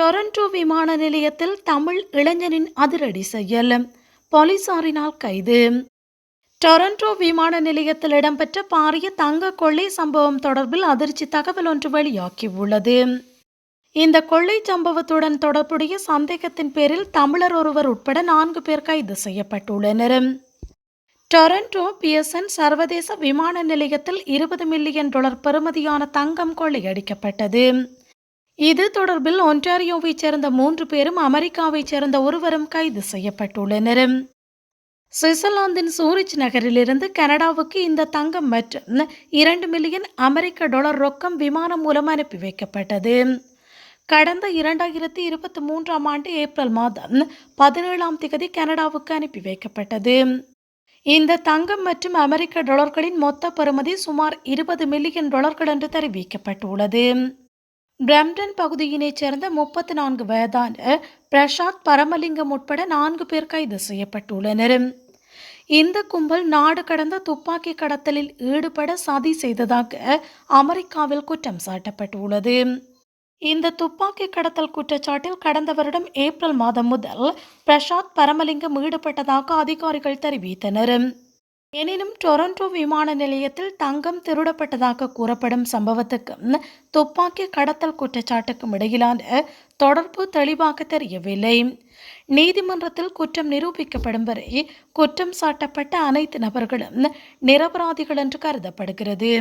Toronto விமான நிலையத்தில் தமிழ் இளைஞனின் அதிரடி செயல் போலீசாரினால் கைது. டொரண்டோ விமான நிலையத்தில் இடம்பெற்ற பாரிய தங்க கொள்ளை சம்பவம் தொடர்பில் அதிர்ச்சி தகவல் ஒன்று வெளியாகியுள்ளது. இந்த கொள்ளை சம்பவத்துடன் தொடர்புடைய சந்தேகத்தின் பேரில் தமிழர் ஒருவர் உட்பட நான்கு பேர் கைது செய்யப்பட்டுள்ளனர். டொரண்டோ பிஎஸ்என் சர்வதேச விமான நிலையத்தில் இருபது மில்லியன் டாலர் பெறுமதியான தங்கம் கொள்ளையடிக்கப்பட்டது. இது தொடர்பில் ஒன்டாரியோவைச் சேர்ந்த மூன்று பேரும் அமெரிக்காவைச் சேர்ந்த ஒருவரும் கைது செய்யப்பட்டுள்ளனர். சுவிட்சர்லாந்தின் சூரிச் நகரிலிருந்து கனடாவுக்கு இந்த தங்கம் மற்றும் இரண்டு மில்லியன் அமெரிக்க டாலர் ரொக்கம் விமானம் மூலம் அனுப்பி வைக்கப்பட்டது. கடந்த இரண்டாயிரத்தி இருபத்தி மூன்றாம் ஆண்டு ஏப்ரல் மாதம் பதினேழாம் திகதி கனடாவுக்கு அனுப்பி வைக்கப்பட்டது. இந்த தங்கம் மற்றும் அமெரிக்க டாலர்களின் மொத்த பெறுமதி சுமார் இருபது மில்லியன் டாலர்கள் என்று தெரிவிக்கப்பட்டுள்ளது. பிரம்டன் பகுதியினைச் சேர்ந்த முப்பத்தி நான்கு வயதான பிரசாத் பரமலிங்கம் உட்பட நான்கு பேர் கைது செய்யப்பட்டுள்ளனர். இந்த கும்பல் நாடு கடந்த துப்பாக்கி கடத்தலில் ஈடுபட சதி செய்ததாக அமெரிக்காவில் குற்றம் சாட்டப்பட்டுள்ளது. இந்த துப்பாக்கி கடத்தல் குற்றச்சாட்டில் கடந்த வருடம் ஏப்ரல் மாதம் முதல் பிரசாத் பரமலிங்கம் ஈடுபட்டதாக அதிகாரிகள் தெரிவித்தனர். எனினும் டொரண்டோ விமான நிலையத்தில் தங்கம் திருடப்பட்டதாக கூறப்படும் சம்பவத்துக்கும் துப்பாக்கி கடத்தல் குற்றச்சாட்டுக்கும் இடையிலான தொடர்பு தெளிவாக தெரியவில்லை. நீதிமன்றத்தில் குற்றம் நிரூபிக்கப்படும் வரை குற்றம் சாட்டப்பட்ட அனைத்து நபர்களும் நிரபராதிகள் என்று கருதப்படுகிறது.